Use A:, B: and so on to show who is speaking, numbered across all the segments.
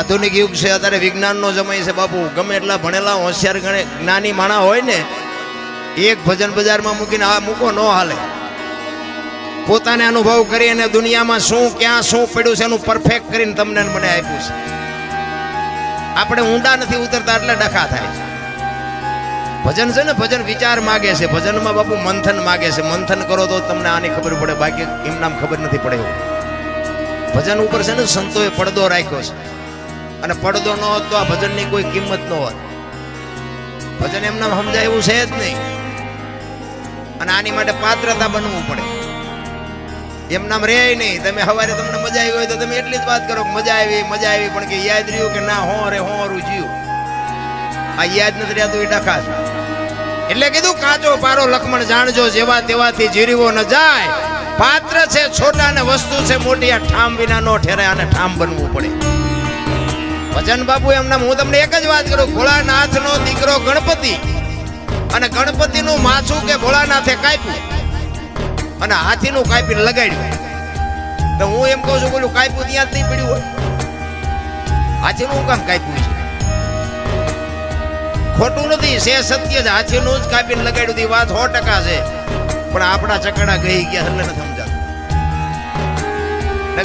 A: આધુનિક યુગ છે, અત્યારે વિજ્ઞાનનો સમય છે બાપુ. ગમે એટલા ભણેલા, હોશિયાર ગણે, જ્ઞાની માણા હોય ને, એક ભજન બજારમાં મૂકીને આ મૂકો, ન હાલે. પોતાને અનુભવ કરી અને દુનિયામાં શું, ક્યાં શું પડ્યું છે એનું પરફેક્ટ કરીને તમને મને આપ્યું છે. આપણે ઊંડા નથી ઉતરતા, એટલે ડખા થાય છે. ભજન છે ને, ભજન વિચાર માગે છે. ભજનમાં બાપુ મંથન માગે છે. મંથન કરો તો તમને આની ખબર પડે, બાકી એમ નામ ખબર નથી પડે ભજન ઉપર છે ને, સંતોએ પડદો રાખ્યો છે. અને પડદો ન હોત તો આ ભજનની કોઈ કિંમત ન હોત ભજન એમ નામ સમજાય એવું છે જ નહીં. અને આની માટે પાત્રતા બનવું પડે. એમ નામ રે નહીં. તમે સવારે તમને મજા આવી હોય તો તમે એટલી જ વાત કરો મજા આવી મજા આવી, પણ કે યાદ રહ્યું કે ના, હો રે, હો રૂજ્યું આ યાદ નથી રહેતું એ ડખા છે એટલે કીધું, કાચો પારો લખમણ જાણજો, જેવા તેવાથી જીરીવો ન જાય. પાત્ર છે, છોટા ને વસ્તુ છે, મોટી આ ઠામ વિના નો ઠેરાય અને ઠામ બનવું પડે. ભજન બાપુ એમના હું તમને એક જ વાત કરું ભોળાનાથ નો દીકરો ગણપતિ. અને ગણપતિ નું માથું કે ભોળાનાથે કાપ્યું. અને હાથી નું કાપીને લગાડ્યું. તો હું એમ કહું છું, બોલું, કાપ્યું ત્યાં જ નહીં પડ્યું હોય. હાથીનું હું કામ કાપ્યું છે. ખોટું નથી, છે સત્ય જ, હાથીનું જ કાપીને લગાડ્યું હતી વાત સો ટકા છે. પણ આપણા ચકડા ગઈ ગયા એટલે નથી સમજાતું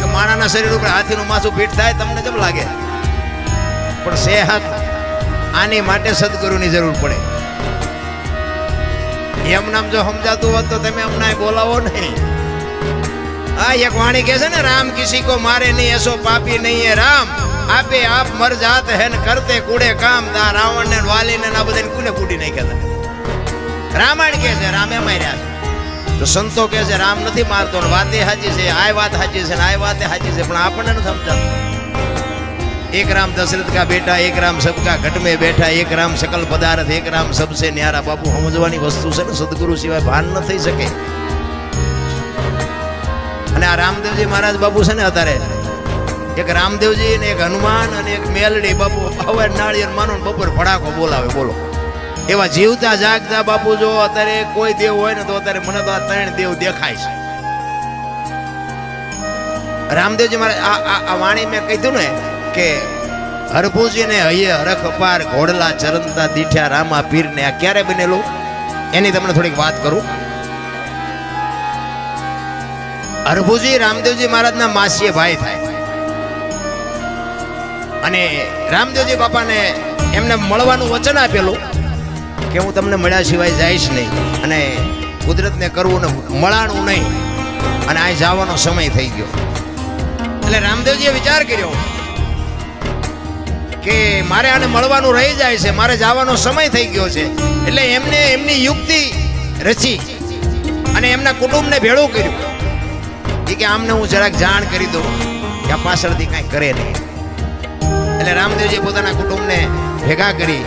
A: કે માણાના શરીર ઉપર હાથીનું માથું ફીટ થાય, તમને કેમ લાગે? પણ સેહત આની માટે સદગુરુની જરૂર પડે. એમ નામ જો સમજાતું હોત તો તમે અમને બોલાવો નહીં. આ એક વાણી કહે છે ને, રામ કિસી કો મારે નહીં, એસો પાપી નહીં એ રામ. આપે આપ મર જાત હેન કરતે કુડે કામ તા રાવણ ને વાલી ને આ બધાને કુને કૂટી નાખ્યા રામાયણ કહે છે, રામે માર્યા છે. તો સંતો કહે છે, રામ નથી મારતો વાતે સાચી છે આ વાત સાચી છે આ વાતે સાચી છે, પણ આપણને નથી સમજાતું. એક રામ દશરથ કા બેટા, એક રામ સબકા ઘટ में બેઠા, એક રામ સકલ પદાર્થ, એક રામ સબસે ન્યારા. બાપુ, સમજવાની વસ્તુ છે ને, સદગુરુ સિવાય ભાન ન થઈ શકે. અને આ રામદેવજી મહારાજ બાપુ છે ને અત્યારે, એક રામદેવજી ને એક હનુમાન અને એક મેલડી. બાપુ, હવે નાળિયેર માનો બપોર ભડાકો બોલાવે, બોલો. એવા જીવતા જાગતા બાપુ, જો અત્યારે કોઈ દેવ હોય ને, તો અત્યારે મને તો આ ત્રણ દેવ દેખાય છે. રામદેવજી મારે આ આ વાણી મેં કીધું ને કે હરભુજી ને હૈયે હરખ અપાર ઘોડલા ચરંતા દીઠ્યા રામા પીર ને આ ક્યારે બનેલું? એની તમને થોડીક વાત કરું. હરભુજી રામદેવજી મહારાજના માસીએ ભાઈ થાય. અને રામદેવજી બાપાને એમને મળવાનું વચન આપેલું કે હું તમને મળ્યા સિવાય જઈશ નહીં અને કુદરતને કરવું ને મળાણું નહીં. અને આ જવાનો સમય થઈ ગયો. એટલે રામદેવજીએ વિચાર કર્યો કે મારે આને મળવાનું રહી જાય છે, મારે જવાનો સમય થઈ ગયો છે. એટલે એમને એમની યુક્તિ રચી અને એમના કુટુંબને ભેળું કર્યું. એ કે આમને હું જરાક જાણ કરી દઉં કે આ પાછળથી કાંઈ કરે નહીં. એટલે રામદેવજી પોતાના કુટુંબને ભેગા કરી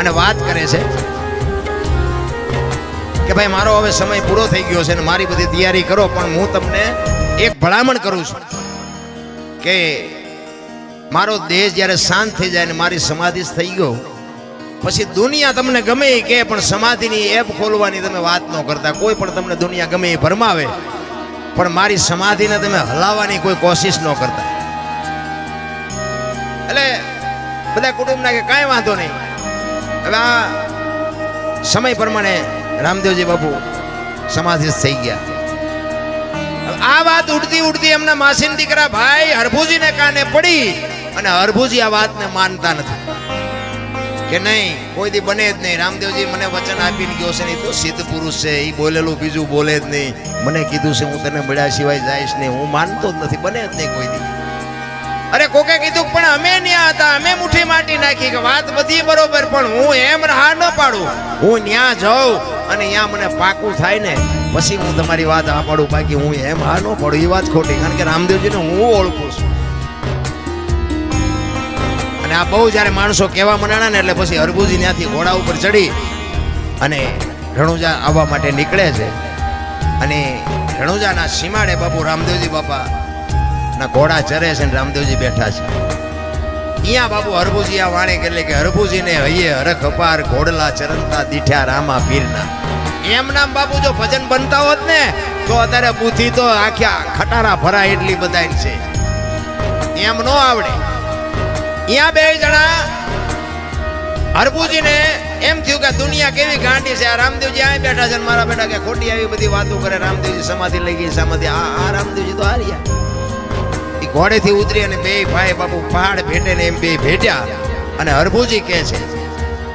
A: અને વાત કરે છે કે ભાઈ, મારો હવે સમય પૂરો થઈ ગયો છે અને મારી બધી તૈયારી કરો, પણ હું તમને એક ભલામણ કરું છું કે મારો દેહ જ્યારે શાંત થઈ જાય ને મારી સમાધિ થઈ ગયો, પછી દુનિયા તમને ગમે એ કે પણ સમાધિની એપ ખોલવાની તમે વાત ન કરતા. કોઈ પણ તમને દુનિયા ગમે એ ભરમાવે, પણ મારી સમાધિને તમે હલાવવાની કોઈ કોશિશ ન કરતા. એટલે બધા કુટુંબના કે કાંઈ વાંધો નહીં. હવે આ સમય પ્રમાણે રામદેવજી બાપુ સમાધિ થઈ ગયા. આ વાત ઉડતી ઉડતી એમના માસીન દીકરા ભાઈ હરભુજીને કાને પડી અને હરભુજી આ વાતને માનતા નથી. કે નહીં, કોઈ દી બને જ નહીં. રામદેવજી મને વચન આપીને ગયો છે નહીં તો સિદ્ધ પુરુષ છે. એ બોલેલું બીજું બોલે જ નહીં. મને કીધું છે હું તને મળ્યા સિવાય જઈશ નહીં. હું માનતો જ નથી. બને જ નહીં કોઈ દી. અરે કોકે કીધું પણ અમે ન્યા હતા. અમે મુઠ્ઠી માટી નાખી. કે વાત બધી બરોબર, પણ હું એમ રાહ ન પાડું. હું ન્યા જાઉં. અને અહીંયા મને પાકું થાય ને, પછી હું તમારી વાત આ પાડું, બાકી હું એમ હા ન પડું, એ વાત ખોટી, કારણ કે રામદેવજીને હું ઓળખું છું. અને આ બહુ જ્યારે માણસો કહેવા મંડાણા ને, એટલે પછી હરભુજી ત્યાંથી ઘોડા ઉપર ચડી અને રણુજા આવવા માટે નીકળે છે. અને રણુજાના સીમાડે બાપુ રામદેવજી બાપા ના ઘોડા ચરે છે ને રામદેવજી બેઠા છે. અહીંયા બાબુ હરભુજી આ વાણે એટલે કે હરભુજીને હૈયે હરખ અપાર ઘોડલા ચરણતા દીઠ્યા રામા પીરના. એમ નામ બાબુ જો ભજન બનતા હોત ને, તો અત્યારે બુથી તો આખ્યા ખટારા ભરાય એટલી બધાય છે. એમ નો આવડે. અહીંયા બે જણા હરભુજીને એમ થયું કે દુનિયા કેવી ગાંડી છે, આ રામદેવજી આ બેઠા છે મારા બેટા કે ખોટી આવી બધી વાતો કરે, રામદેવજી સમાધિ લઈ ગઈ, સમાધિ. આ રામદેવજી તો હાર્યા ઘોડેથી ઉતરી અને બે ભાઈ બાપુ પહાડ ભેટે ને એમ બે ભેટ્યા. અને હરભુજી કહે છે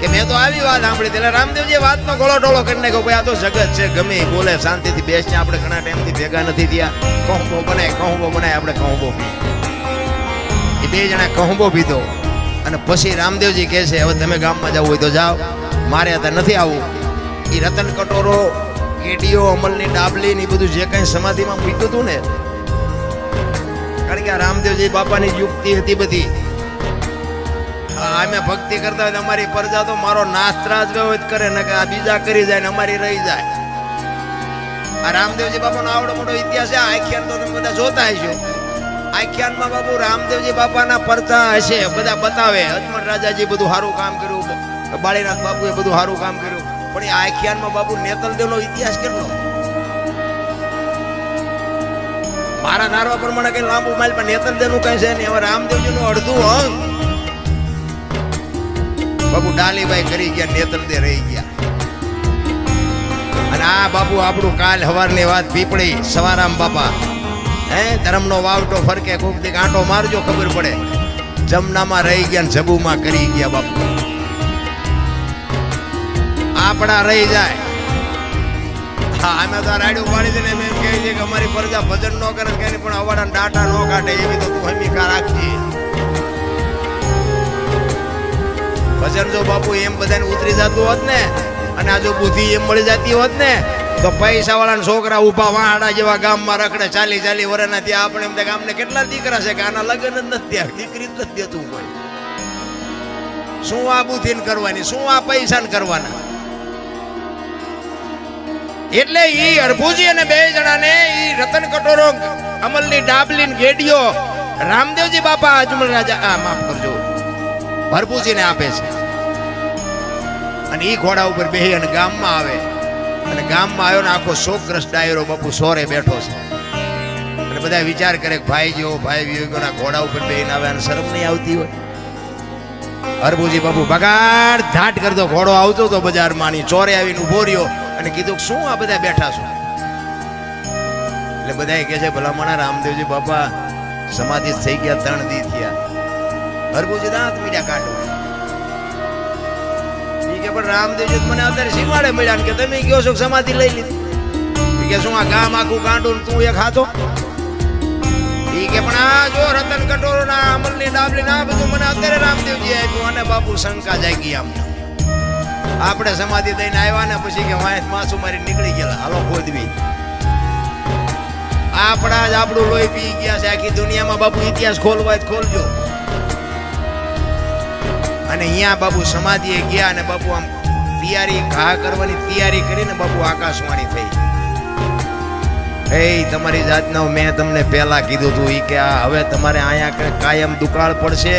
A: કે મેં તો આવી વાત સાંભળી એટલે રામદેવજી વાતનો ગોળો ટોળો કરીને નાખ્યો ભાઈ આ તો જગત છે, ગમે બોલે, શાંતિથી બેસને આપણે ઘણા ટાઈમથી ભેગા નથી થયા. કહુંબો બનાય કહુંબો બનાય, આપણે કહુંબો એ બે જણા કહુંબો પીધો. અને પછી રામદેવજી કહે છે, હવે તમે ગામમાં જવું હોય તો જાઓ. મારે અત્યારે નથી આવવું. એ રતન કટોરો, કેડીઓ, અમલની ડાબલી ને બધું જે કાંઈ સમાધિમાં મૂક્યું હતું ને કારણ કે રામદેવજી બાપાની યુક્તિ હતી બધી. અમે ભક્તિ કરતા હોય અમારી પ્રજા તો મારો નાસ્ત્રાજ જ કરે, ને કે આ બીજા કરી જાય ને અમારી રહી જાય. આ રામદેવજી બાપાનો આવડો મોટો ઇતિહાસ આખ્યાન તો તમે બધા જોતા હશો. આખ્યાનમાં બાપુ રામદેવજી બાપાના પરચા હશે, બધા બતાવે. અજમલ રાજાજી બધું સારું કામ કર્યું, બાળીનાથ બાપુએ બધું સારું કામ કર્યું. પણ એ આખ્યાનમાં બાપુ નેતલદેવનો ઇતિહાસ કેટલો? મારા ધારવા પ્રમાણે કઈ લાંબુ માઇલ પણ નેતર દેનું કઈ છે ને હવે રામદેવજીનું અડધું અંગ બાપુ ડાલીભાઈ કરી ગયા, નેતર દે રહી ગયા. અને આ બાપુ આપણું કાલ હવારની વાત પીપળી, સવારામ બાપા. હે, ધર્મનો વાવટો ફરકે, કોક દી કાંટો મારજો, ખબર પડે. જમનામાં રહી ગયા ને જબુમાં કરી ગયા બાપુ. આપણા રહી જાય. અમે તો રાડ્યું પાડી દઈને એમ કહે છે કે અમારી પ્રજા ભજન ન કરે કે પણ અવાડા ડાટા ન કાઢે એવી તો તું હમીકા રાખજે. ભજન જો બાપુ એમ બધાને ઉતરી જતું હોત ને, અને આ જો બુદ્ધિ એમ મળી જતી હોત ને, તો પૈસા વાળાના છોકરા ઊભા વાડા જેવા ગામમાં રખડે ચાલી ચાલી વર્ષના ત્યાં આપણે એમ ગામને કેટલા દીકરા છે કે આના લગ્ન જ નથી દીકરી જ નથી દેતું કોઈ. શું આ બુદ્ધિ કરવાની, શું આ પૈસા કરવાના? એટલે ઈ અરભુજી અને બે જણાને ઈ રતન કટોરો, અમલની ડાબલી ગેડિયો રામદેવજી બાપા અજમલ રાજા, આ માફ કરજો, ભરભુજીને આપે છે. અને ઈ ઘોડા ઉપર બેહી અને ગામમાં આવે. અને ગામમાં આવ્યો ને આખો શોકગ્રસ્ત ડાયરો બાપુ સોરે બેઠો છે. અને બધા વિચાર કરે ભાઈ જેવો ભાઈ વિવેકોના ઘોડા ઉપર બેહીને આવે અને શરમ નહીં આવતી હોય. હરભુજી બાપુ બગાડ ધાટ કરતો, ઘોડો આવતો હતો બજારમાં ચોરે આવીને ઊભો રહ્યો. અને કીધું કે શું આ બધા બેઠા છો? એટલે બધા કહે છે, ભલામણા રામદેવજી બાપા, સમાધિ થઈ ગયા, ત્રણ દી થયા. હરભુજી દાંત મીડિયા કાઢો કે પણ રામદેવજી મને અત્યારે શીખવાડે મળ્યા કે તમે કયો છો સમાધિ લઈ લીધી. કે શું આ ગામ આખું કાંડું તું એક હાથો? કે પણ આ જો રતન કટોરો ના અમલની ડાબલી ના બધું મને અત્યારે રામદેવજી આપ્યું અને બાપુ શંકા જાગી આમ. આપણે સમાધિ દઈને આવ્યા ને પછી કે વાંસ માસુ મારી નીકળી ગયેલા. હાલો ખોદવી આપણા જ આપણું લોહી પી ગયા છે. આખી દુનિયામાં બાપુ ઇતિહાસ ખોલવા જ ખોલજો. અને અહીંયા બાપુ સમાધિએ ગયા અને બાપુ આમ તૈયારી, ઘા કરવાની તૈયારી કરીને બાપુ આકાશવાણી થઈ. એ તમારી જાતનો મેં તમને પહેલા કીધું હતું એ કે આ હવે તમારે અહીંયા કાયમ દુકાળ પડશે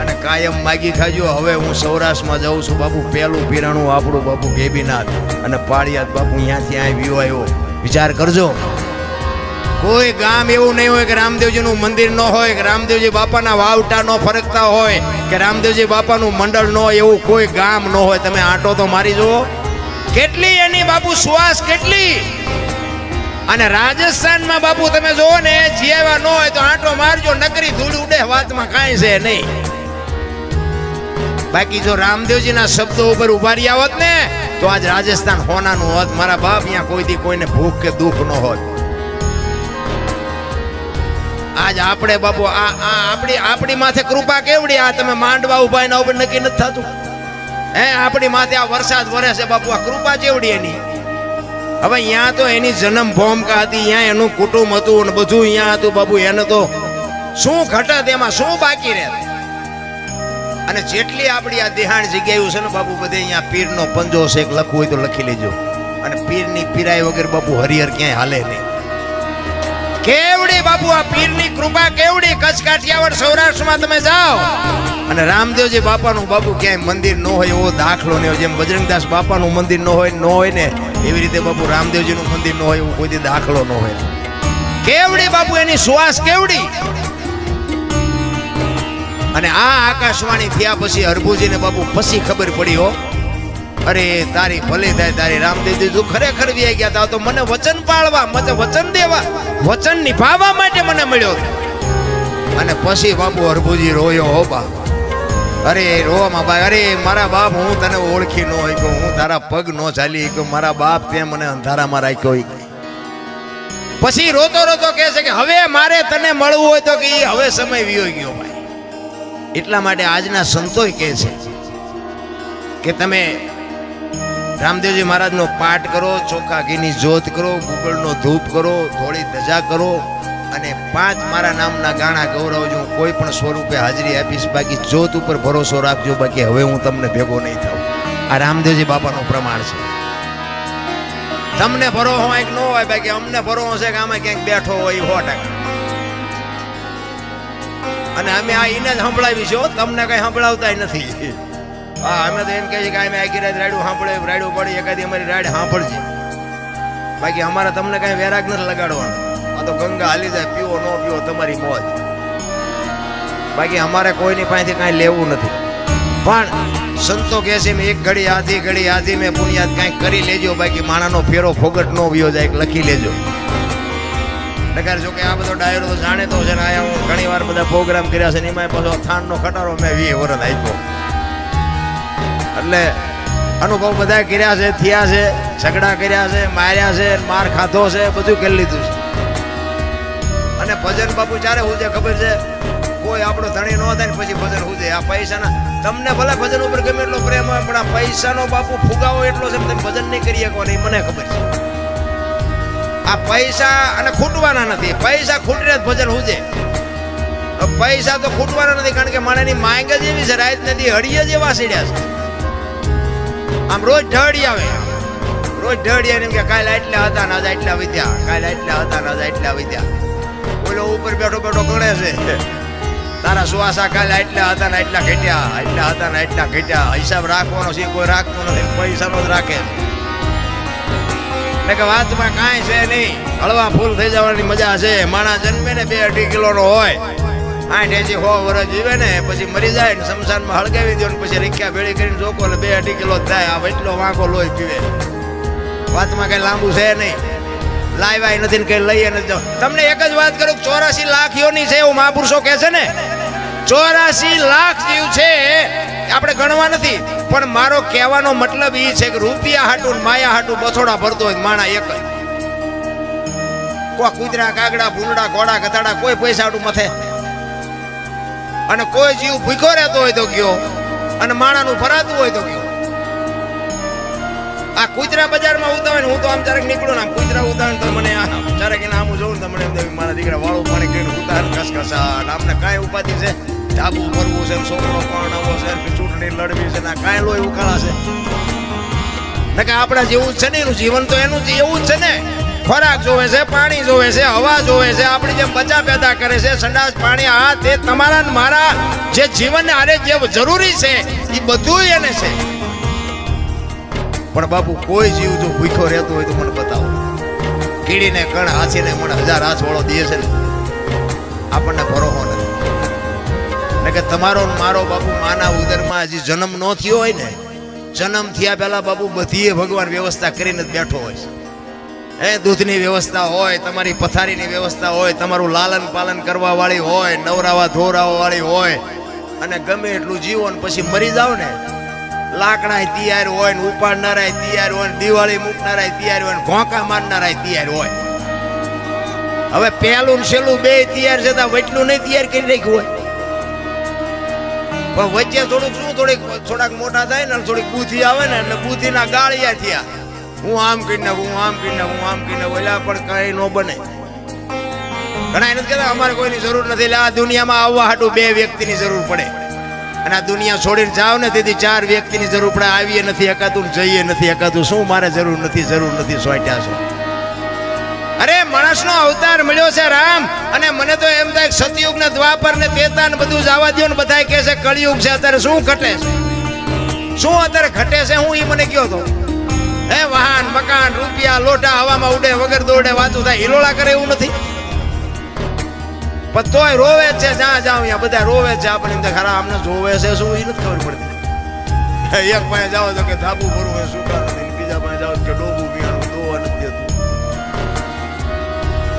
A: અને કાયમ માગી ખાજો. હવે હું સૌરાષ્ટ્રમાં જાઉં છું બાપુ, પહેલું પીરાણું આપણું બાપુ ગેબીનાથ અને પાળિયાત બાપુ અહીંયાથી અહીં વ્યૂ આવ્યો. વિચાર કરજો. કોઈ ગામ એવું નહીં હોય કે રામદેવજીનું મંદિર ન હોય, કે રામદેવજી બાપાના વાવટા ન ફરકતા હોય, કે રામદેવજી બાપાનું મંડળ ન હોય એવું કોઈ ગામ ન હોય. તમે આંટો તો મારી જુઓ. કેટલી એની બાપુ શ્વાસ કેટલી? અને રાજસ્થાનમાં બાપુ તમે જોવો ને જીવા ન હોય તો આંટો મારજો, નકરી ધૂળ ઉડે, વાતમાં કાંઈ છે નહીં. બાકી જો રામદેવજીના શબ્દો ઉપર ઊભા રહ્યા હોત ને, તો આજ રાજસ્થાન હોનાનું હોત, મારા બાપ અહીંયા કોઈ દી કોઈને ભૂખ કે દુઃખ ન હોત. આજ આપણે બાપુ, આ આ આપણી આપણી માથે કૃપા કેવડી, આ તમે માંડવા ઊભા એના ઉપર નક્કી નથી થતું. હે, આપણી માથે આ વરસાદ વરે છે બાપુ, આ કૃપા કેવડી એની? હવે અહીંયા તો એની જન્મ ભૂમિકા હતી અહીંયા એનું કુટુંબ હતું અને બધું અહીંયા હતું બાબુ, એને તો શું ઘટત એમાં શું બાકી રહે? અને જેટલી આપણી આ દેહાણ જગ્યાઓ છે ને બાપુ બધે અહીંયા પીરનો પંજો છે લખવું હોય તો લખી લેજો. અને પીરની પીરાય વગર બાપુ હરિહર ક્યાંય હાલે નહીં. કેવડી બાપુ, આ પીરની કૃપા કેવડી? કચ્છ કાઠિયાવાડ સૌરાષ્ટ્રમાં તમે જાઓ. અને રામદેવજી બાપાનું બાપુ ક્યાંય મંદિર ન હોય, એવો દાખલો નહીં જેમ બજરંગદાસ બાપાનું મંદિર ન હોય ન હોય ને, એવી રીતે બાપુ રામદેવજીનું મંદિર ન હોય, એવું કોઈ દાખલો ન હોય. કેવડી બાપુ, એની શ્વાસ કેવડી? અને આ આકાશવાણી થયા પછી હરભુજીને બાપુ પછી ખબર પડી હો. અરે તારી ભલે થાય, તારી રામદેવજી તું ખરેખર વ્યાઈ ગયા તા, તો મને વચન પાળવા, મને વચન દેવા, વચન નિભાવવા માટે મને મળ્યો. અને પછી બાપુ હરભુજી રોયો, હો બા અરે રોવામાં ભાઈ અરે મારા બાપ, હું તને ઓળખી ન હોય હું તારા પગ ન ચાલી કે મારા બાપ તે મને અંધારામાં રાખ્યો હોય પછી રોતો રોતો કહે છે કે, હવે મારે તને મળવું હોય તો કે હવે સમય વિયો ગયો ભાઈ. એટલા માટે આજના સંતોય કહે છે કે તમે રામદેવજી મહારાજનો પાઠ કરો, ચોખા ઘીની જોત કરો, ગુગળનો ધૂપ કરો થોડી ધજા કરો અને પાંચ મારા નામના ગાણા ગૌરવજો. હું કોઈ પણ સ્વરૂપે હાજરી આપીશ. બાકી જોત ઉપર ભરોસો રાખજો. બાકી હવે હું તમને ભેગો નહીં થાઉં. આ રામદેવજી બાપાનું પ્રમાણ છે. તમને ભરો હોય કે ન હોય, બાકી અમને ભરો હશે કે આમાં ક્યાંક બેઠો હોય સો ટકા. અને અમે આ એને જ સંભળાવી છો તમને કઈ સંભળાવતા નથી. હા, અમે તો એમ કહીએ કે અમે આખી રાત રાડ્યું સાંભળે રાડ્યું પડી એકાદી અમારી રાડ સાંભળજે. બાકી અમારે તમને કઈ વેરાગ નથી લગાડવાનો. આ તો ગંગા હાલી જાય, પીવો, ન પીવો, તમારી મોજ. બાકી અમારે કોઈની પાસેથી કાંઈ લેવું નથી. પણ સંતો કહે છે એક ઘડી આધી ઘડી આધી મેં પુણ્યાત કાંઈક કરી લેજો, બાકી માણાનો ફેરો ફોગટ ન વ્યો જાય લખી લેજો. નગર જો કે આ બધો ડાયરો તો જાણે તો છે ને આયા હું ઘણી વાર બધા પ્રોગ્રામ કર્યા છે ને એમાં પાછો થાણનો ખટારો મેં વીસ વર્ષ આપ્યો. એટલે અનુભવ બધા કર્યા છે, થયા છે, ઝઘડા કર્યા છે, માર્યા છે માર ખાધો છે, બધું કરી લીધું છે. અને ભજન બાપુ ચારે હું છે ખબર છે, કોઈ આપણો ધણી ન થાય ને પછી ભજન હું આ પૈસાના, તમને ભલે ભજન ઉપર ગમે એટલો પ્રેમ હોય, પણ આ પૈસાનો બાપુ ફુગાવો એટલો છે તમે ભજન નહીં કરી શકો નહીં, મને ખબર છે. આ પૈસા અને ખૂટવાના નથી. પૈસા ખૂટીને જ ભજન હું પૈસા તો ખૂટવાના નથી, કારણ કે માણસની માંગ જ એવી છે રાત નથી હળીએ જ એવા સીડ્યા છે. આમ રોજ ઢળી આવે. રોજ ઢળી એમ કે કાલે એટલા હતા ને આટલા વિદ્યા કાલે એટલા હતા ને આટલા વિદ્યા બોલો, ઉપર બેઠો બેઠો ગણે છે. તારા સુવાસા કાલે એટલા હતા ને આટલા ઘટ્યા. એટલા હતા ને એટલા ઘટ્યા. હિસાબ રાખવાનો છે, કોઈ રાખતો નથી. પૈસાનો જ રાખે એટલે કે વાતમાં કાંઈ છે નહીં. હળવા ફૂલ થઈ જવાની મજા છે. માણા જન્મે ને બે અઢી કિલોનો હોય. આઠ એસી સો વર્ષ જીવે ને, પછી મરી જાય ને શમશાનમાં હળગાવી દો ને પછી રીખ્યા ભેળી કરીને જોકો બે અઢી કિલો થાય. આ એટલો વાંકો લોહી પીવે. વાતમાં કઈ લાંબુ છે નહીં. લાવ્યા નથી ને કઈ લઈએ નથી. તમને એક જ વાત કરું, ચોરાસી લાખ યોની છે એવું મહાપુરુષો કહે છે ને? ચોરાસી લાખ જીવ છે, આપણે ગણવા નથી. પણ મારો કહેવાનો મતલબ એ છે કે રૂપિયા હાટું માયા હાટું બથોડા ભરતો હોય માણા એક કોઈ કૂતરા, કાગડા ભૂંડા ઘોડા, ગધાડા કોઈ પૈસા હાટું મથે. અને કોઈ જીવ ભૂખો રહેતો હોય તો ગયો. અને માણાનું ફરાતું હોય તો ગયો. આ કુતરા બજારમાં ઉતાવે હું તો આમ ચારેક નીકળું ને આમ કૂતરા ઉતાવે તો મને ચારેક એના આમ જોઉં તો મને મારા દીકરા વાળું પાણી કરીને ઉતાર કસકસા આમને કાંઈ ઉપાધિ છે? ધાબુ ફરવું છે છોકરો પણ નવો છે ચૂંટણી લડવી છે ને કાંઈ લોહી ઉકાળા છે. ને કે આપણા જેવું છે ને એનું જીવન તો એનું જ એવું જ છે ને. ખોરાક જોવે છે, પાણી જોવે છે, હવા જોવે છે, આપણી જે બચા પેદા કરે છે, સંડાસ, પાણી, આ તે તમારા મારા જે જીવન આરે જે જરૂરી છે એ બધું એને છે. પણ બાપુ, કોઈ જીવ જો ભૂખ્યો રહેતો હોય તો મને બતાવો. કીડીને, કણ, હાથીને મને હજાર હાથ વાળો દે છે ને, આપણને ભરોહો નથી. એટલે કે તમારો મારો બાપુ માના ઉદરમાં હજી જન્મ ન થયો હોય ને, જન્મ થયા પહેલા બાપુ બધીએ ભગવાન વ્યવસ્થા કરીને જ બેઠો હોય છે. હે, દૂધની વ્યવસ્થા હોય, તમારી પથારીની વ્યવસ્થા હોય, તમારું લાલન પાલન કરવા વાળી હોય, નવરાવા ધોરાવા વાળી હોય, અને ગમે એટલું જીવો ને પછી મરી જાવ ને લાકડા તૈયાર હોય ને ઉપાડનારા તૈયાર હોય ને દિવાળી મૂકનારા તૈયાર હોય ને ઘોંકા મારનારા તૈયાર હોય. હવે પહેલું ને છેલ્લું બે તૈયાર છે તો વચલું નહીં તૈયાર કરી રાખ્યું હોય. પણ વચ્ચે થોડુંક શું, થોડીક, થોડાક મોટા થાય ને થોડીક બુથી આવે ને, એટલે બુદ્ધિના ગાળિયા થયા. હું આમ કરી નાખું હું આમ કરી નાખું આમ કરી નાખું એટલે પણ કઈ ન બને. ઘણા એ નથી કહેતા અમારે કોઈની જરૂર નથી. એટલે આ દુનિયામાં આવવા હાટું બે વ્યક્તિની જરૂર પડે. અને આ દુનિયા છોડીને જાવ ને તેથી ચાર વ્યક્તિની જરૂર પડે. આવીએ નથી એકાતું જઈએ નથી એકાતું શું મારે જરૂર નથી જરૂર નથી, સોટ્યા છો? અરે, માણસનો અવતાર મળ્યો છે રામ. અને મને તો એમ થાય સતયુગ ને દ્વાપર ને તેતા ને બધું જવા દો ને બધા કહે છે, કળિયુગ છે, અત્યારે શું ઘટે છે? શું અત્યારે ઘટે છે? હું એ મને કયો તો? હે વાહન, મકાન, રૂપિયા, લોટા, હવામાં ઉડે, વગર દોડે, વાતું થાય. હિલોળા કરે એવું નથી. પણ તોય રોવે છે, જ્યાં જાવ ત્યાં બધા રોવે છે. આપણે એમ ખરા અમને જોવે છે શું એ નથી ખબર પડતી. એક પાસે જાઓ તો કે ધાબુ ભરવું હોય શું કારણ બીજા પાસે જાઓ કે ડોબું પીવાનું દોવા નથી દેતું.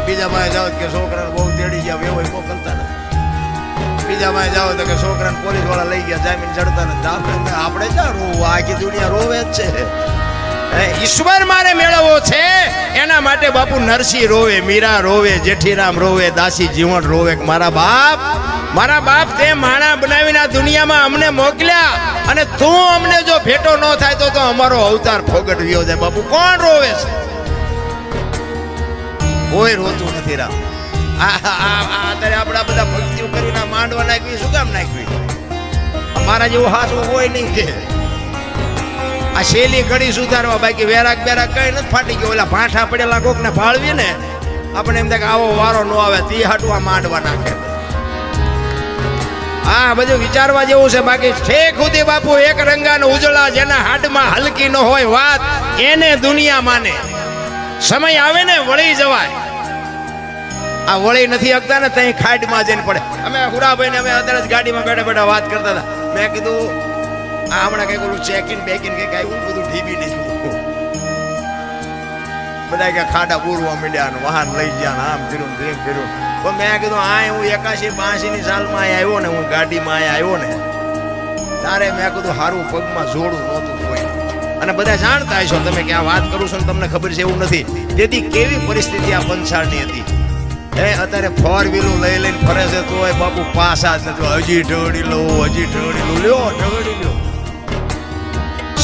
A: બીજા પાસે જાઓ કે છોકરાને બહુ તેડી ગયા વેવાય કરતા નથી. બીજા પાસે જાઓ તો કે છોકરાને પોલીસવાળા લઈ ગયા, જામીન ચડતા નથી. આપણે આપણે ક્યાં રોવું? આખી દુનિયા રોવે જ છે. ઈશ્વર મારે મેળવવો છે. એના માટે બાપુ નરસિંહ રોવે, મીરા રોવે, જેઠીરામ રોવે, દાસી જીવણ રોવે. મારા બાપ મારા બાપ તે માણા બનાવીને દુનિયામાં અમને મોકલ્યા અને તું અમને જો ભેટો ન થાય તો તો અમારો અવતાર ફોગટવ્યો છે. બાપુ કોણ રોવે છે? કોઈ રોતું નથી રામ. અત્યારે આપણા બધા ભક્તિઓ કરીને માંડવા નાખવી શું કામ નાખવી અમારા જેવું હાથું હોય નહીં કે. આ શેલી ઘડી સુધારવા બાકી વેરાક બેરાક કઈ નથી ફાટી ગયો. ઓલા ભાંઠા પડેલા કોક ને ભાળવી ને આપણે એમ થાય આવો વારો ન આવે, તી હાટવા માંડવા નાખે. હા બધું વિચારવા જેવું છે. બાકી ઠેક સુધી બાપુ, એક રંગાનો ઉજળા જેના હાડમાં હલકી ન હોય વાત, એને દુનિયા માને. સમય આવે ને, વળી જવાય. આ વળી નથી હકતા ને ત્યાં ખાડમાં જઈને પડે. અમે હુરાભાઈ ને અમે અત્યારે જ ગાડીમાં બેઠા બેઠા વાત કરતા હતા. મેં કીધું હમણાં કંઈક ઓલું ચેકિન બેકિન કંઈક આવ્યું ને બધું ઢીબી નહીં બધા કે ખાડા પૂરવા મળ્યા ને વાહન લઈ ગયા આમ ફીરું ધીમ તેમ ફીરું પણ મેં કીધું આ હું એકાશી બાસી ની સાલમાં આવ્યો ને, હું ગાડીમાં આવ્યો ને. તારે મેં કીધું, હારું, પગમાં જોડું નહોતું કોઈ. અને બધા જાણતા હશો, તમે કે આ વાત કરું છું ને તમને ખબર છે એવું નથી. તેથી કેવી પરિસ્થિતિ આ પંચાળની હતી? એ અત્યારે ફોર વ્હીલું લઈ લઈને ફરે છે તોય બાપુ પાસા જ નથી. હજી ઢળી લો હજી ઢળી લો લ્યો, ઢળી લ્યો.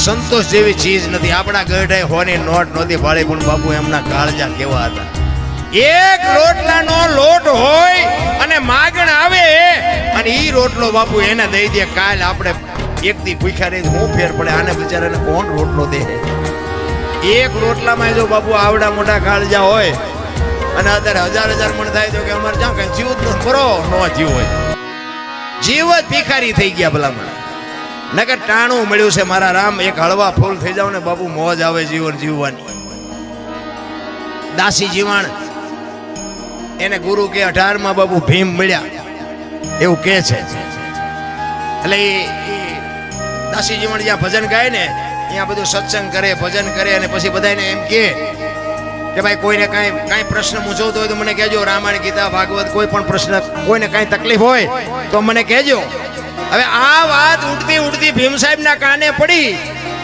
A: સંતોષ જેવી ચીજ નથી. આપણા ગઢાઈ હોની નોટ નહોતી ભાળી પણ બાપુ એમના કાળજા કેવા હતા. એક રોટલાનો લોટ હોય અને માગણ આવે અને ઈ રોટલો બાપુ એને દઈ દે. કાલ આપણે એક દી ભૂખ્યા રહી હું ફેર પડે, આને બિચારાને કોણ રોટલો દે? એક રોટલામાં જો બાપુ આવડા મોટા કાળજા હોય અને અત્યારે હજાર હજાર મણ થાય તો કે અમારે જ્યાં કઈ જીવ જ ન કરો નો જીવ હોય. જીવ જ ભિખારી થઈ ગયા ભલામણ. નકર ટાણું મળ્યું છે મારા રામ, એક હળવા ફૂલ થઈ જાવ ને બાપુ, મોજ આવે જીવન જીવવાની. દાસી જીવણ, એને ગુરુ કે અઢારમાં બાપુ ભીમ મળ્યા. એવું કે છે. એટલે દાસી જીવણ જ્યાં ભજન ગાય ને, ત્યાં બધું સત્સંગ કરે, ભજન કરે અને પછી બધાને એમ કે કે ભાઈ કોઈને કાંઈ કાંઈ પ્રશ્ન મૂંઝવતો હોય તો મને કહેજો, રામાયણ, ગીતા, ભાગવત કોઈ પણ પ્રશ્ન, કોઈને કાંઈ તકલીફ હોય તો મને કહેજો. હવે આ વાત ઉડતી ઉડતી ભીમ સાહેબના કાને પડી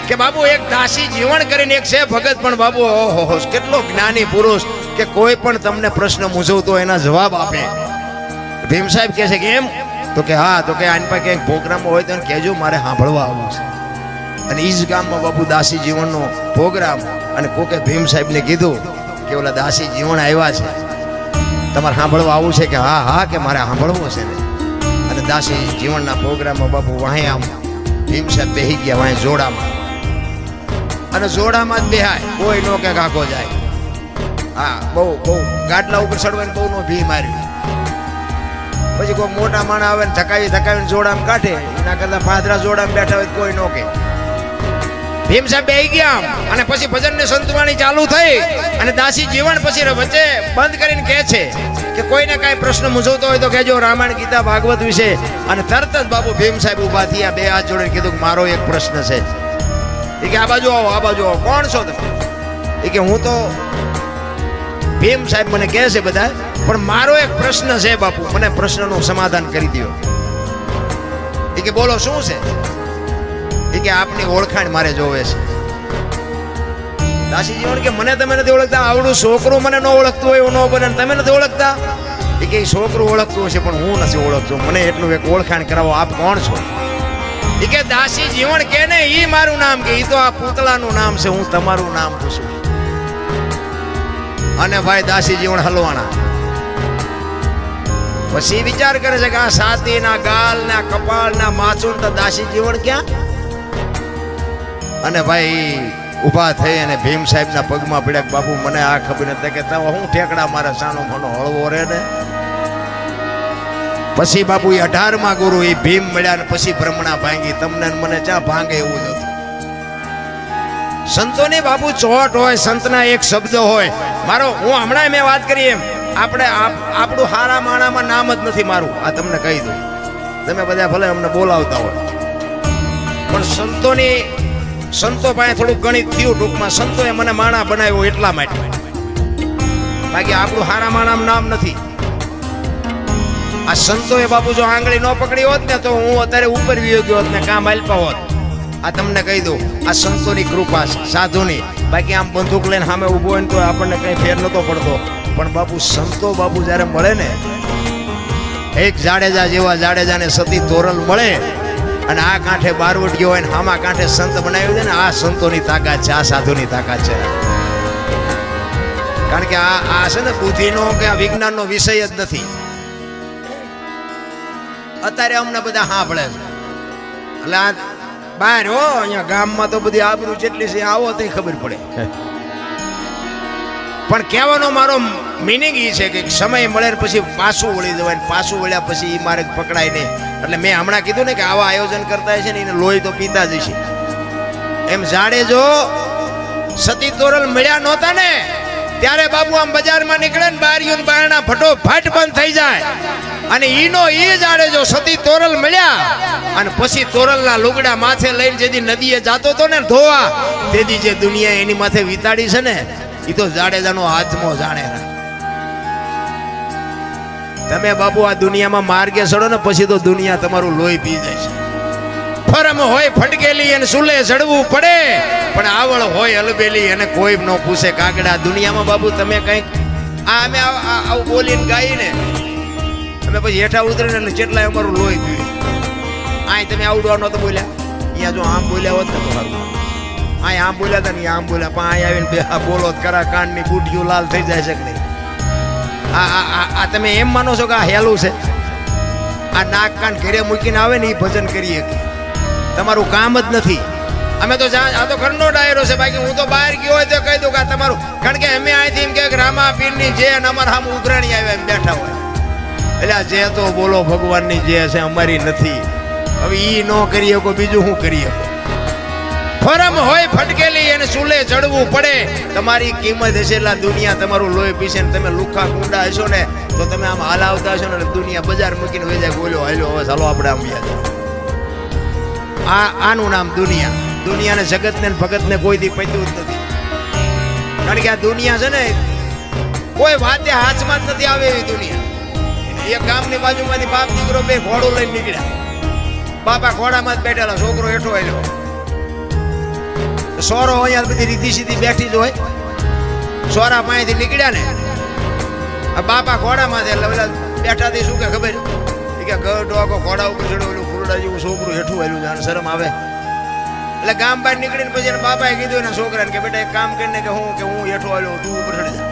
A: કે બાબુ એક દાસી જીવન કરીને એક છે ભગત, પણ બાબુ ઓહો કેટલો જ્ઞાની પુરુષ કે કોઈ પણ તમને પ્રશ્ન મૂંઝવતો એના જવાબ આપે. ભીમ સાહેબ કહે છે કે એમ? તો કે હા, તો કે આની પાસે ક્યાંક પ્રોગ્રામ હોય તો કહેજો, મારે સાંભળવા આવવું છે. અને ઈજ ગામમાં બાપુ દાસી જીવનનો પ્રોગ્રામ અને કોકે ભીમ સાહેબને કીધું કે ઓલા દાસી જીવન આવ્યા છે. તમારે સાંભળવા આવું છે કે હા હા, કે મારે સાંભળવું છે ને? દાસી જીવનના પ્રોગ્રામમાં બાપુ વાંહે આમ ભીમ સાહેબ બેહી ગયા વાંહે જોડામાં. અને જોડામાં જ બેહાય, કોઈ નો કે કાકો જાય. હા, બહુ બહુ, ગાટલા ઉપર ચડવાની બહુ નો ભી માર્યું પછી કોઈ મોટા માણા આવે ને ધકાવી, ધકાવીને જોડામ કાઢે, એના કરતા પાદરા જોડામ બેઠા હોય કોઈ નો કે. ભીમ સાહેબ બેહી ગયા અને પછી ભજન ને સંતવાણી ચાલુ થઈ અને દાસી જીવન પછી વચ્ચે બંધ કરીને કહે છે કે કોઈને કાંઈ પ્રશ્ન મૂંઝવતો હોય તો કહેજો રામાયણ, ગીતા, ભાગવત વિશે. અને તરત જ બાબુ ભીમ સાહેબ ઊભા થયા, બે હાથ જોડે કીધું કે મારો એક પ્રશ્ન છે. એ કે, આ બાજુ આવો, આ બાજુ આવો. કોણ છો તમે? એ કે, હું તો ભીમ સાહેબ મને કહે છે બધા, પણ મારો એક પ્રશ્ન છે બાપુ, મને પ્રશ્નનું સમાધાન કરી દો એ કે, બોલો, શું છે? કે આપની ઓળખાણ મારે જોવે છે. દાસીજી કે મને તમે નથી ઓળખતા? આવડું છોકરું મને ન ઓળખતું હોય એવું ન બને તમે નથી ઓળખતા? એ કે છોકરું ઓળખતું હશે પણ હું નથી ઓળખતો. મને એટલું એક ઓળખાણ કરાવો, આપ કોણ છો? એ કે દાસી જીવન કે ને એ મારું નામ કે એ તો આ પૂતળાનું નામ છે, હું તમારું નામ પૂછું. અને ભાઈ દાસી જીવન હલવાણા પછી વિચાર કરે છે કે આ સાતીના ગાલ ના કપાળ ના માથું તો દાસી જીવન ક્યાં? અને ભાઈ, ઊભા થઈ અને ભીમ સાહેબના પગમાં પડ્યા બાપુ, મને આ ખબર નથી. કે તમે હું ઠેકડા મારે સાનો મનો હળવો રે ને? પછી બાપુ એ અઢારમાં ગુરુ એ ભીમ મળ્યા ને પછી ભ્રમણા ભાંગી. તમને મને ચા ભાંગે એવું જ હતું સંતોની બાપુ ચોટ હોય, સંતના એક શબ્દ હોય. મારો, હું હમણાં મેં વાત કરી એમ. આપણે આપણું હારા માણામાં નામ જ નથી મારું. આ તમને કહી દઉં. તમે બધા ભલે અમને બોલાવતા હોય. પણ સંતોની સંતો પાસે થોડું ગણિત થયું ટૂંકમાં. સંતોએ મને માણા બનાવ્યો એટલા માટે. બાકી આપણું હારા માણા નામ નથી. આ સંતોએ બાપુ જો આંગળી ન પકડી હોત ને તો હું અત્યારે ઉપર વિયો ગયો હોત ને કામ આલપા હોત. આ તમને કહી દઉં, આ સંતોની કૃપા સાધુની. બાકી આમ બંદૂક લઈને સામે ઊભો હોય ને તો આપણને કઈ ફેર નતો પડતો. પણ બાપુ, સંતો બાપુ જ્યારે મળે ને, એક જાડેજા જેવા જાડેજાને સતી તોરલ મળે અને આ કાંઠે બારવટીયો હોય ને આમાં કાંઠે સંત બનાવ્યું છે ને આ સંતોની તાકાત છે આ સાધુની તાકાત છે. કારણ કે આ આ છે ને બુદ્ધિનો કે આ વિજ્ઞાનનો વિષય જ નથી. અત્યારે અમને બધા સાંભળે છે. એટલે આ બહાર હો અહીંયા ગામમાં તો બધી આબરૂ જેટલી છે આવો તો ખબર પડે. પણ કહેવાનો મારો મિનિંગ એ છે કે સમય મળે પછી પાછું વળી જવાય ને પાછું વળ્યા પછી એ માર્ગ પકડાય નહીં. એટલે મેં હમણાં કીધું ને કે આવા આયોજન કરતા છે ને એને લોહી તો પીતા જ છે એમ જાડે જો સતી તોરલ મળ્યા નહોતા ને, ત્યારે બાબુ આમ બજારમાં નીકળે ને બારીઓ બારણા ફટોફટ બંધ થઈ જાય. અને ઈનો એ જાડે જો સતી તોરલ મળ્યા, અને પછી તોરલના લુગડા માથે લઈને જેથી નદીએ જાતો તો ને ધોવા તેથી જે દુનિયા એની માથે વિતાડી છે ને એ તો જાડેજાનો હાથમો જાણે. તમે બાપુ આ દુનિયામાં માર્ગે ચડો ને પછી તો દુનિયા તમારું લોહી પી જાય છે. ફરમ હોય ફટકેલી અને સુલે ચડવું પડે. પણ આવળ હોય અલબેલી અને કોઈ ન પૂછે કાગડા. દુનિયામાં બાબુ તમે કંઈક આ અમે આ- આવું બોલીને ગાઈને અમે પછી હેઠા ઉતરીને એટલે જેટલાય અમારું લોહી પીવે. આય તમે આવડવા નહોતો બોલ્યા. અહીંયા જો આમ બોલ્યા હોત ને તો સારું. આય આમ બોલ્યા હતા ને આમ બોલ્યા. પણ અહીંયા આવીને બે આ બોલો કરા કાનની બુટીઓ લાલ થઈ જાય છે કે આ તમે એમ માનો છો કે આ હેલું છે? આ નાક કાન ઘરે મૂકીને આવે ને એ ભજન કરીએ તમારું કામ જ નથી. અમે તો આ તો ઘરનો ડાયરો છે, બાકી હું તો બહાર ગયો હોય તો કહી દઉં કે તમારું, કારણ કે અમે અહીંથી એમ કે રામા પીરની જે અને અમારા આમ ઉઘરાણી આવે એમ બેઠા હોય. એટલે આ જે તો બોલો ભગવાનની જે છે, અમારી નથી. હવે એ ન કરી શકો, બીજું શું કરી શકો? ફરમ હોય ફટકેલી એને ચૂલે ચડવું પડે. તમારી કિંમત હશે એટલે દુનિયા તમારું લોહી પીશે ને તમે લુખા કુંડા હશો ને તો તમે આમ હલાવતા હશો ને દુનિયા બજાર મૂકીને વેજા બોલ્યો હાલો, હવે ચાલો આપણે આમ આ, આનું નામ દુનિયા. દુનિયાને જગતને ભગતને કોઈ દી પત્યું જ નથી. કારણ કે આ દુનિયા છે ને, કોઈ વાતે હાથમાં જ નથી આવે એવી દુનિયા. એક ગામની બાજુમાંથી બાપ દીકરો બે ઘોડો લઈને નીકળ્યા. બાપા ઘોડામાં જ બેઠેલા, છોકરો હેઠો આવેલો સોરો અહીંયા બધી રીધી સીધી બેઠી જ હોય. સોરા પાસેથી નીકળ્યા ને, આ બાપા ઘોડામાં છે એટલે પેલા બેઠાથી શું કે ખબર? કે આખો ઘોડા ઉપર ચડ્યો ઓલું ફૂલડા જેવું છોકરું હેઠું આવેલું જાણે શરમ આવે. એટલે ગામ બહાર નીકળીને પછી એના બાપાએ કીધું, એના છોકરાને કે બેટા એક કામ કરીને કે હું કે હું હેઠું આવ્યો તું ઉપર ચડી જા.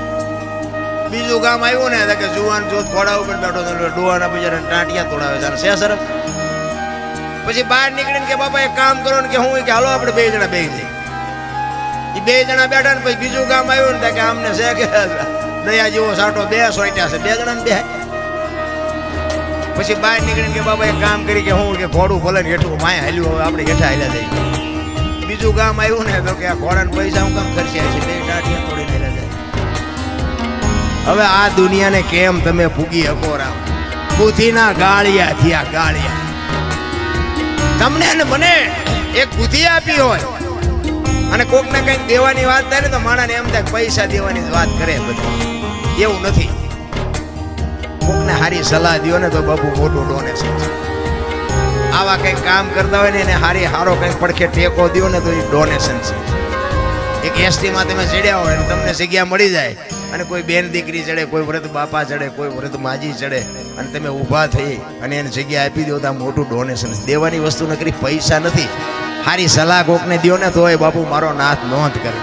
A: બીજું ગામ આવ્યું ને કે જુવાન જોત ઘોડા ઉપર બેઠો ડોવાના બિચારા ટાંટિયા તોડાવે છે શે સરસ પછી બહાર નીકળીને કે બાપા એક કામ કરો ને કે હું કે હાલો આપણે બે જણા બે જઈએ. બે જણા બેઠા ને પછી બીજું કામ આવ્યું ને કે આમને છે કે દયા જેવો સાટો બે સોટ્યા છે. બે જણા બે. પછી બહાર નીકળીને કે બાબા એક કામ કરી કે હું કે ઘોડું ભલે ને હેઠું માય હાલ્યું હવે આપણે હેઠા હાલ્યા જઈએ બીજું કામ આવ્યું ને તો કે આ ઘોડાને પૈસા હું કામ ખર્ચી છે બે ટાટિયા તોડીને જાય હવે આ દુનિયાને કેમ તમે ફૂગી શકો રામ? બુદ્ધિના ગાળિયા થયા ગાળિયા. તમને ને મને એક બુદ્ધિ આપી હોય અને કોકને કઈ દેવાની વાત થાય ને તો માણસને એમ થાય પૈસા દેવાની વાત કરે બધું. એવું નથી. કોકને હારી સલાહ દો ને તો બાપુ મોટું ડોનેશન આવા કંઈક કામ કરતા હોય ને એને હારી હારો કંઈક પડખે ટેકો દો ને તો એ ડોનેશન છે. એક એસટીમાં તમે ચડ્યા હોય ને તમને જગ્યા મળી જાય અને કોઈ બેન દીકરી ચડે, કોઈ વ્રત બાપા ચડે, કોઈ વ્રત માજી ચડે અને તમે ઊભા થઈ અને એને જગ્યા આપી દો તો મોટું ડોનેશન દેવાની વસ્તુ નકરી પૈસા નથી. સારી સલાહ કોકને દ્યો ને તોય બાપુ, મારો નાથ નોંધ કરે.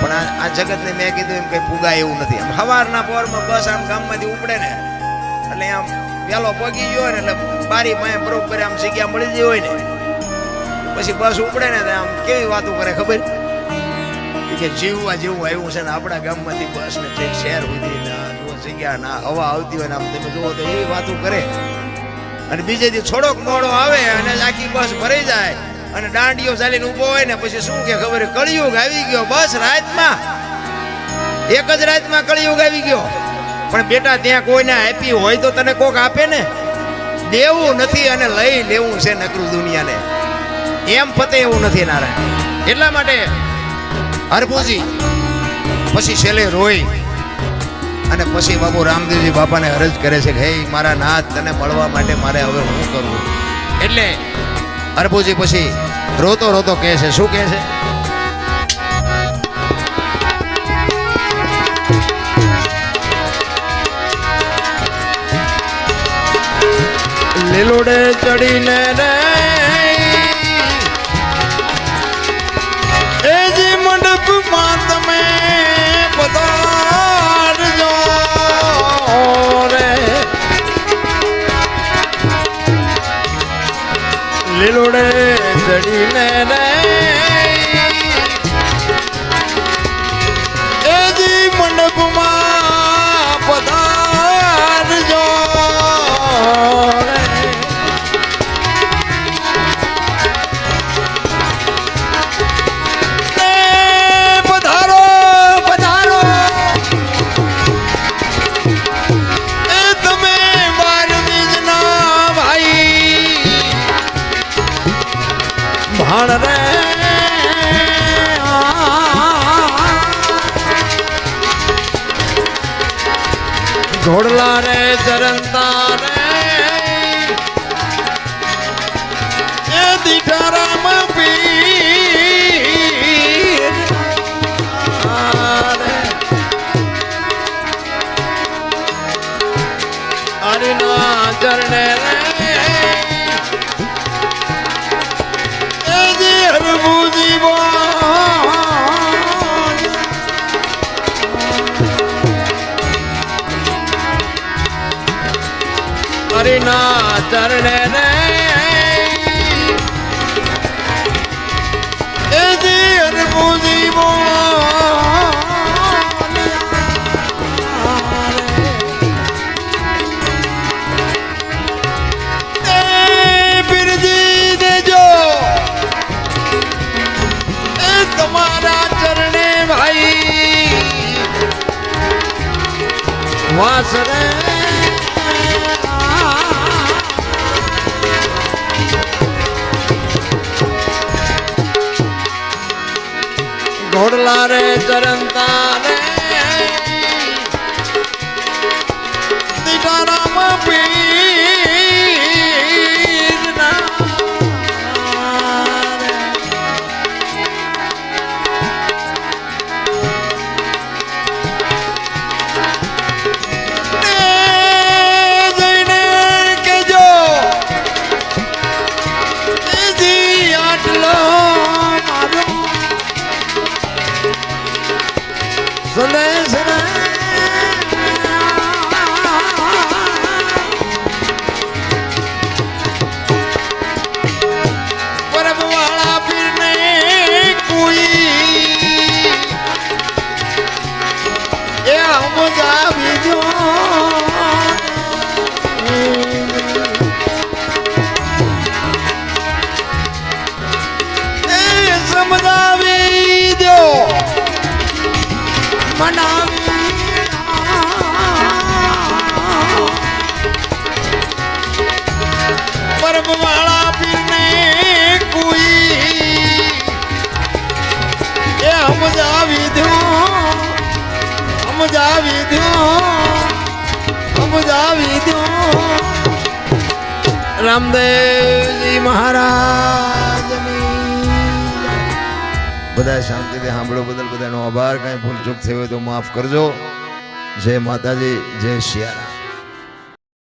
A: પણ આ જગતને મેં કીધું એમ કઈ ફુગા એવું નથી. આમ સવારના પોરમાં બસ આમ ગામમાંથી ઉપડે ને, એટલે આમ પેલો પગી ગયો ને, એટલે બારી પાસે બરોબર આમ જગ્યા મળી ગઈ હોય ને, પછી બસ ઉપડે ને આમ કેવી વાતો કરે ખબર? કે જીવવા જેવું આવ્યું છે ને, આપણા ગામમાંથી બસ ને જે શહેર સુધી ના જગ્યા ના હવા આવતી હોય ને, આમ તમે જુઓ તો એવી વાતો કરે. અને બીજે દી થોડોક મોડો આવે અને આખી બસ ભરાઈ જાય અને દાંડીઓ ચાલીને ઊભો હોય ને પછી શું કે ખબર કળિયુગ આવી ગયો. બસ રાતમાં. એક જ રાતમાં કળિયુગ આવી ગયો. પણ બેટા, ત્યાં કોઈને આપી હોય તો તને કોક આપે ને? દેવું નથી અને લઈ લેવું છે નકરું દુનિયાને. એમ પતે એવું નથી નારાયણ. એટલા માટે હરભુજી, પછી છેલ્લે રોઈ અને પછી બાબુ રામદેવજી બાપાને અરજ કરે છે હે, મારા નાથ તને મળવા માટે મારે હવે શું કરવું એટલે અરબુજી પછી રોતો રોતો કહે છે, શું કહે છે? લીલોડે ચડીને રે. એ જી મંડપમાં ચડીને રે હરિના ચરણે રે. એ જી હરભુજી બોલ ઘોડલા રે ચરંતા દો સમજાવી દો રામદેવજી મહારાજની. બધા શાંતિથી સાંભળો બદલ બધાનો આભાર. કાંઈ ભૂલ ચૂક થઈ હોય તો માફ કરજો. જય માતાજી, જય શિયારામ.